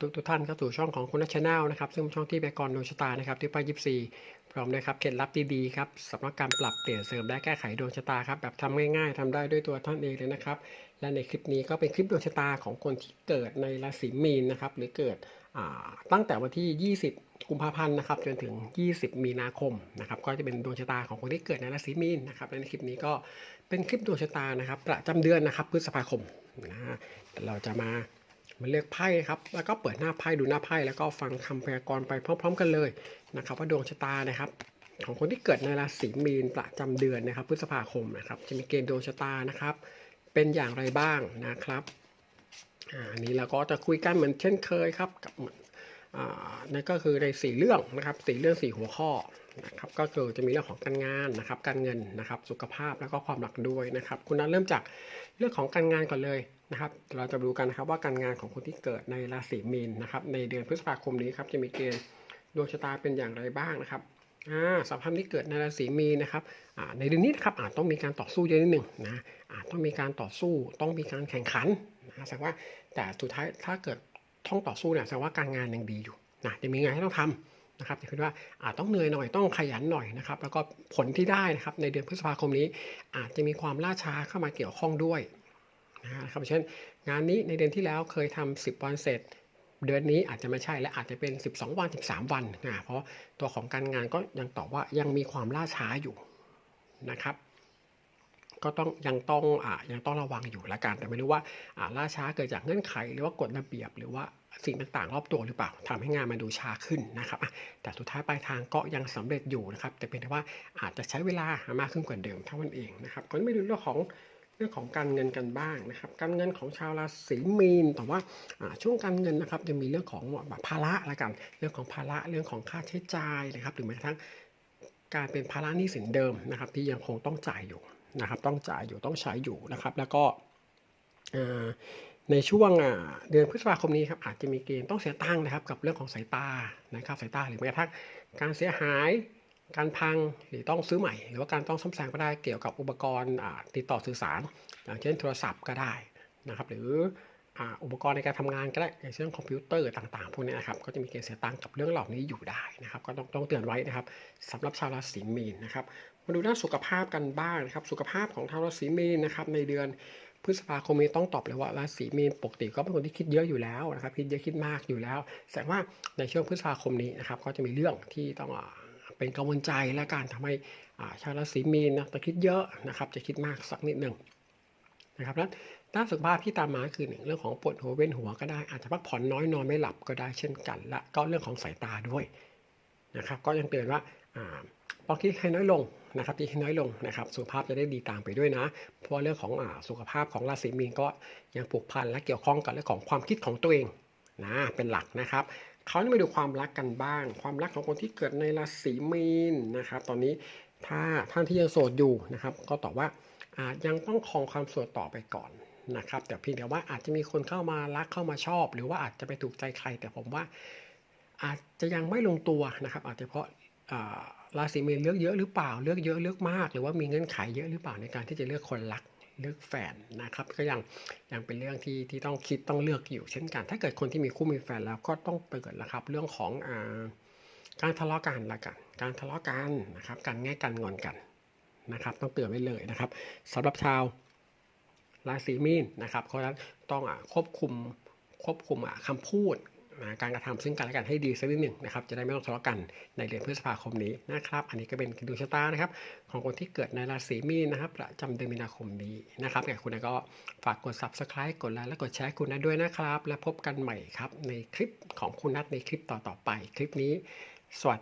ทุกทุกท่านเข้าสู่ช่องของคุณนัชแนลนะครับ ซึ่งเป็นช่องที่แบกรดวงชะตานะครับที่ป้ายิปซีพร้อมนะครับเคล็ดลับดีๆครับสำหรับการปรับเปลี่ยนเสริมและแก้ไขดวงชะตาครับแบบทำง่ายๆทำได้ด้วยตัวท่านเองเลยนะครับ และในคลิปนี้ก็เป็นคลิปดวงชะตาของคนที่เกิดในราศีมีนนะครับหรือเกิดตั้งแต่วันที่ 20 กุมภาพันธ์นะครับจนถึง 20 มีนาคมนะครับก็จะเป็นดวงชะตาของคนที่เกิดในราศีมีนนะครับและในคลิปนี้ก็เป็นคลิปดวงชะตานะครับประจำเดือนนะครับพฤษภาคมนะฮะเราจะมา มาเลือกไพ่ครับ แล้วก็เปิดหน้าไพ่ดูหน้าไพ่แล้วก็ฟังคำพยากรณ์ไปพร้อม ๆ กันเลยนะครับว่าดวงชะตานะครับของคนที่เกิดในราศีมีนประจำเดือนนะครับ พฤษภาคมนะครับ จะมีเกณฑ์ดวงชะตานะครับ เป็นอย่างไรบ้างนะครับอันนี้เราก็จะคุยกันเหมือนเช่นเคยครับกับนั่นก็คือในสี่เรื่องนะครับสี่เรื่องสี่หัวข้อนะครับก็คือจะมีเรื่องของการงานนะครับ การเงินนะครับ สุขภาพแล้วก็ความรักด้วยนะครับ คุณนัทเริ่มจากเรื่องของการงานก่อนเลย นะครับเราจะดูกันนะครับว่าการงานของคนที่เกิดในราศีมีนนะครับในเดือนพฤษภาคมนี้ครับจะมีเกณฑ์ดวงชะตาเป็นอย่างไรบ้างนะครับอ่าสำหรับที่เกิดในราศีมีนนะครับอ่าในเดือนนี้นะครับอาจต้องมีการต่อสู้เยอะนิดหนึ่งนะอาจต้องมีการต่อสู้ต้องมีการแข่งขันนะแสดงว่าแต่สุดท้ายถ้าเกิดต้องต่อสู้เนี่ยแสดงว่าการงานยังดีอยู่นะจะมีงานให้ต้องทำนะครับจะคือว่าอาจต้องเหนื่อยหน่อยต้องขยันหน่อยนะครับแล้วก็ผลที่ได้นะครับในเดือนพฤษภาคมนี้ อาจจะมีความล่าช้าเข้ามาเกี่ยวข้องด้วย นะครับเช่นงานนี้ในเดือนที่แล้วเคยทำ10 วันเสร็จ เดือนนี้อาจจะไม่ใช่และอาจจะเป็น 12 วัน 13 วันนะเพราะตัวของการงานก็ยังตอบว่ายังมีความล่าช้าอยู่นะครับ ก็ต้องยังต้องอ่ายังต้องระวังอยู่ละกันแต่ไม่รู้ว่าอ่าล่าช้าเกิดจากเงื่อนไข หรือว่ากฎระเบียบหรือว่าสิ่งต่างๆ รอบตัวหรือเปล่าทำให้งานมันดูช้าขึ้นนะครับ แต่สุดท้ายปลายทางก็ยังสำเร็จอยู่นะครับ แต่เป็นแต่ว่าอาจจะใช้เวลามากขึ้นกว่าเดิมเท่านั้นเองนะครับก็ไม่ดูเรื่องของ รื่องของการเงินกันบ้างนะครับการเงินของชาวราศีมีน แต่ว่าช่วงการเงินนะครับจะมีเรื่องของแบบภาระละกัน เรื่องของภาระเรื่องของค่าใช้จ่ายนะครับหรือแม้กระทั่งการเป็นภาระหนี้สินเดิมนะครับ ที่ยังคงต้องจ่ายอยู่นะครับ ต้องจ่ายอยู่ต้องใช้อยู่นะครับ แล้วก็ในช่วงเดือนพฤษภาคมนี้ครับอาจจะมีเกณฑ์ต้องเสียตังค์นะครับ กับเรื่องของสายตานะครับสายตาหรือแม้กระทั่งการเสียหาย การพังหรือต้องซื้อใหม่ หรือว่าการต้องซ่อมแซมก็ได้เกี่ยวกับอุปกรณ์ติดต่อสื่อสาร อย่างเช่นโทรศัพท์ก็ได้นะครับ หรืออุปกรณ์ในการทำงานก็ได้อย่างเช่นคอมพิวเตอร์ต่างๆพวกนี้นะครับก็จะมีเกณฑ์เสียตังค์กับเรื่องเหล่านี้อยู่ได้นะครับก็ต้องต้องเตือนไว้นะครับสำหรับชาวราศีมีนนะครับมาดูด้านสุขภาพกันบ้างนะครับสุขภาพของชาวราศีมีนนะครับในเดือนพฤษภาคมนี้ต้องตอบเลยว่าราศีมีนปกติก็เป็นคนที่คิดเยอะอยู่แล้วนะครับคิดเยอะคิดมากอยู่แล้ว แสดงว่าในช่วงพฤษภาคมนี้นะครับก็จะมีเรื่องที่ต้อง เป็นกังวลใจและการทำให้ชาวราศีมีนนะจะคิดเยอะนะครับ จะคิดมากสักนิดหนึ่งนะครับแล้วด้านสุขภาพที่ตามมาคือหนึ่งเรื่องของปวดหัวเวียนหัวก็ได้อาจจะพักผ่อนน้อยนอนไม่หลับก็ได้เช่นกัน และก็เรื่องของสายตาด้วยนะครับ ก็ยังเตือนว่าอ่าต้องคิดให้น้อยลงนะครับคิดให้น้อยลงนะครับ สุขภาพจะได้ดีตามไปด้วยนะ เพราะเรื่องของอสุขภาพของราศีมีนก็ยังผูกพันและเกี่ยวข้องกับเรื่องของความคิดของตัวเองนะเป็นหลักนะครับ เขาวนี่มาดูความรักกันบ้าง ความรักของคนที่เกิดในราศีมีนนะครับ ตอนนี้ถ้าท่านที่ยังโสดอยู่นะครับ ก็ตอบว่าอาจยังต้องครองความโสดต่อไปก่อนนะครับ แต่เพียงแต่ว่าอาจจะมีคนเข้ามารักเข้ามาชอบ หรือว่าอาจจะไปถูกใจใคร แต่ผมว่าอาจจะยังไม่ลงตัวนะครับ อาจจะเพราะราศีมีนเลือกเยอะหรือเปล่าเลือกเยอะเลือกมาก หรือว่ามีเงื่อนไขเยอะหรือเปล่าในการที่จะเลือกคนรัก เลือกแฟนนะครับ ก็ยังยังเป็นเรื่องที่ที่ต้องคิดต้องเลือกอยู่เช่นกัน ถ้าเกิดคนที่มีคู่มีแฟนแล้วก็ต้องเตือนะครับ เรื่องของอาการทะเลาะกันละกัน การทะเลาะกันนะครับ การแง่กันงอนกันนะครับ ต้องเตือนไว้เลยนะครับสำหรับชาวราศีมีนนะครับเพราะฉะนั้นต้องอะควบคุมควบคุมอะคำพูด นะการกระทำซึ่งกันและกันให้ดีสักนิดหนึ่งนะครับจะได้ไม่ต้องทะเลาะกันในเดือนพฤษภาคมนี้นะครับอันนี้ก็เป็นดวงชะตานะครับของคนที่เกิดในราศีมีนนะครับประจำเดือนมีนาคมนี้นะครับแต่คุณก็ฝากกด subscribe กดไลค์และกดแชร์คุณนัทด้วยนะครับ และพบกันใหม่ครับในคลิปของคุณนัทในคลิปต่อๆไปคลิปนี้สวัสดี